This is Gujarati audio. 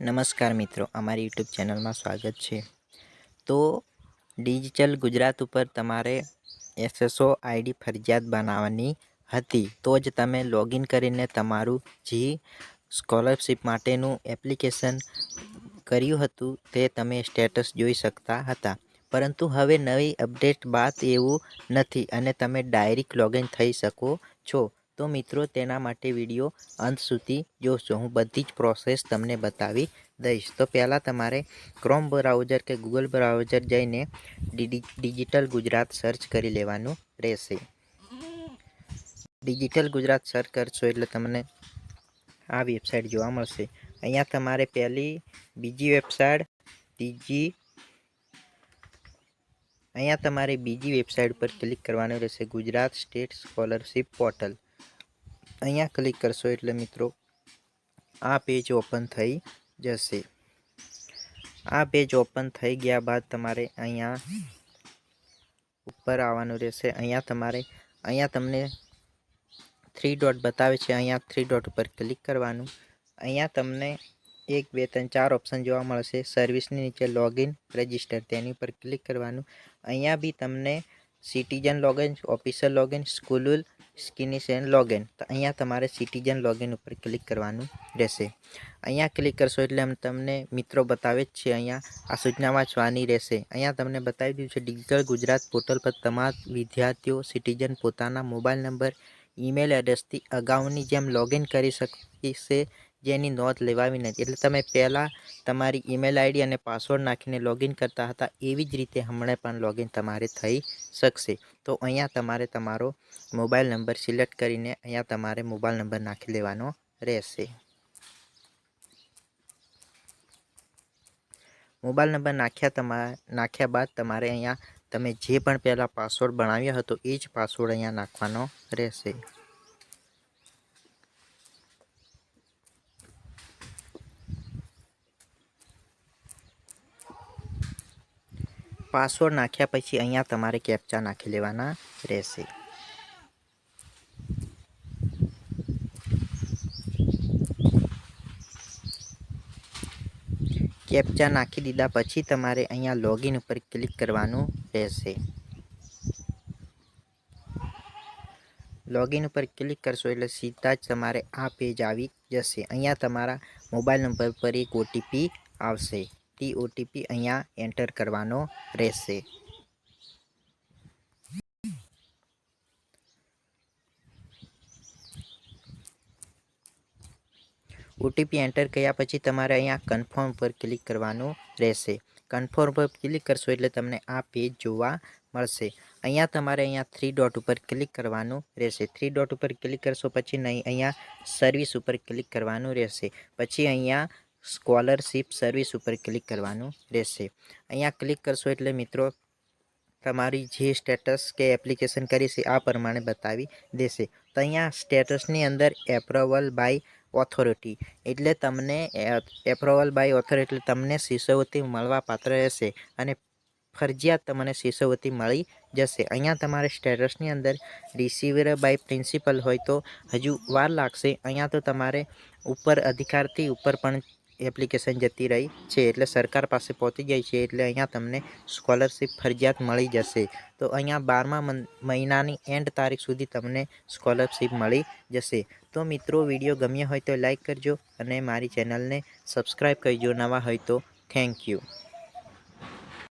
નમસ્કાર મિત્રો, અમારી યુટ્યુબ ચેનલમાં સ્વાગત છે. તો ડિજિટલ ગુજરાત ઉપર તમારે એસએસઓ આઈડી ફરજિયાત બનાવવાની હતી. તો જ તમે લોગિન કરીને તમારું જે સ્કોલરશિપ માટેનું એપ્લિકેશન કર્યું હતું તે તમે સ્ટેટસ જોઈ શકતા હતા. પરંતુ હવે નવી અપડેટ બાદ એવું નથી અને તમે ડાયરેક્ટ લોગિન થઈ શકો છો. તો મિત્રો, તેના માટે વીડિયો અંત સુધી જોશો. હું બધી જ પ્રોસેસ તમને બતાવી દઈશ. તો પહેલાં તમારે ક્રોમ બ્રાઉઝર કે ગૂગલ બ્રાઉઝર જઈને ડિજિટલ ગુજરાત સર્ચ કરી લેવાનું રહેશે. ડિજિટલ ગુજરાત સર્ચ કરશો એટલે તમને આ વેબસાઇટ જોવા મળશે. અહીંયા તમારે પહેલી, બીજી વેબસાઇટ ત્રીજી, અહીંયા તમારે બીજી વેબસાઇટ પર ક્લિક કરવાનું રહેશે. ગુજરાત સ્ટેટ સ્કોલરશિપ પોર્ટલ અહીંયા ક્લિક કરશો એટલે મિત્રો, આ પેજ ઓપન થઈ જશે. આ પેજ ઓપન થઈ ગયા બાદ તમારે અહીંયા ઉપર આવવાનું રહેશે. અહીંયા તમારે, અહીંયા તમને થ્રી ડોટ બતાવે છે. અહીંયા થ્રી ડોટ ઉપર ક્લિક કરવાનું. અહીંયા તમને એક, બે, ત્રણ, ચાર ઓપ્શન જોવા મળશે. સર્વિસની નીચે લોગિન રજિસ્ટર તેની ઉપર ક્લિક કરવાનું. અહીંયા બી તમને citizen login officer login school સ્કિનિસ and login. તો અહીંયા તમારે સિટીઝન લોગિન ઉપર ક્લિક કરવાનું રહેશે. અહીંયા ક્લિક કરશો એટલે એમ તમને મિત્રો બતાવે જ છે અહીંયા આ સૂચના વાંચવાની રહેશે. અહીંયા તમને બતાવી દીધું છે ડિજિટલ ગુજરાત પોર્ટલ પર તમામ વિદ્યાર્થીઓ, સિટીઝન પોતાના મોબાઈલ નંબર, ઈમેલ એડ્રેસથી અગાઉની જેમ લોગિન કરી શકશે જેની નોંધ લેવાવી નથી. એટલે તમે પહેલાં તમારી ઈમેલ આઈડી અને પાસવર્ડ નાખીને લોગિન કરતા હતા, એવી જ રીતે હમણાં પણ લોગિન તમારે થઈ શકશે. તો અહીંયા તમારે તમારો મોબાઈલ નંબર સિલેક્ટ કરીને અહીંયા તમારે મોબાઈલ નંબર નાખી લેવાનો રહેશે. મોબાઈલ નંબર નાખ્યા તમારા નાખ્યા બાદ તમારે અહીંયા તમે જે પણ પહેલાં પાસવર્ડ બનાવ્યો હતો, એ જ પાસવર્ડ અહીંયા નાખવાનો રહેશે. પાસવર્ડ નાખ્યા પછી અહીંયા તમારે કેપ્ચા નાખી લેવાના રહેશે. કેપ્ચા નાખી દીધા પછી તમારે અહીંયા લોગિન ઉપર ક્લિક કરવાનું રહેશે. લોગિન ઉપર ક્લિક કરશો એટલે સીધા જ તમારે આ પેજ આવી જશે. અહીંયા તમારા મોબાઈલ નંબર પર એક ઓટીપી આવશે. તે ઓટીપી અહીંયા એન્ટર કરવાનો રહેશે. ઓટીપી એન્ટર કર્યા પછી તમારે અહીંયા કન્ફર્મ પર ક્લિક કરવાનું રહેશે. કન્ફર્મ પર ક્લિક કરશો એટલે તમને આ પેજ જોવા મળશે. અહીંયા તમારે અહીંયા થ્રી ડોટ ઉપર ક્લિક કરવાનું રહેશે. થ્રી ડોટ ઉપર ક્લિક કરશો પછી નહીં, અહીંયા સર્વિસ ઉપર ક્લિક કરવાનું રહેશે. પછી અહીંયા સ્કોલરશિપ સર્વિસ ઉપર ક્લિક કરવાનું રહેશે. અહીંયા ક્લિક કરશો એટલે મિત્રો, તમારી જે સ્ટેટસ કે એપ્લિકેશન કરી છે, આ પ્રમાણે બતાવી દેશે. તો અહીંયા સ્ટેટસની અંદર એપ્રુવલ બાય ઓથોરિટી એટલે તમને એપ્રુવલ બાય ઓથોરિટી એટલે તમને શિષ્યવૃત્તિ મળવા પાત્ર રહેશે અને ફરજિયાત તમને શિષ્યવૃત્તિ મળી જશે. અહીંયા તમારે સ્ટેટસની અંદર રિસીવર બાય પ્રિન્સિપલ હોય તો હજુ વાર લાગશે. અહીંયા તો તમારે ઉપર અધિકારથી ઉપર પણ એપ્લિકેશન જતી રહી છે એટલે સરકાર પાસે પહોંચી જાય છે એટલે અહીંયા તમને સ્કોલરશિપ ફરજિયાત મળી જશે. તો અહીંયા બારમા મહિનાની એન્ડ તારીખ સુધી તમને સ્કોલરશિપ મળી જશે. તો મિત્રો વીડિયો ગમ્યો હોય તો લાઇક કરજો અને મારી ચેનલને સબસ્ક્રાઈબ કરજો નવા હોય તો. Thank you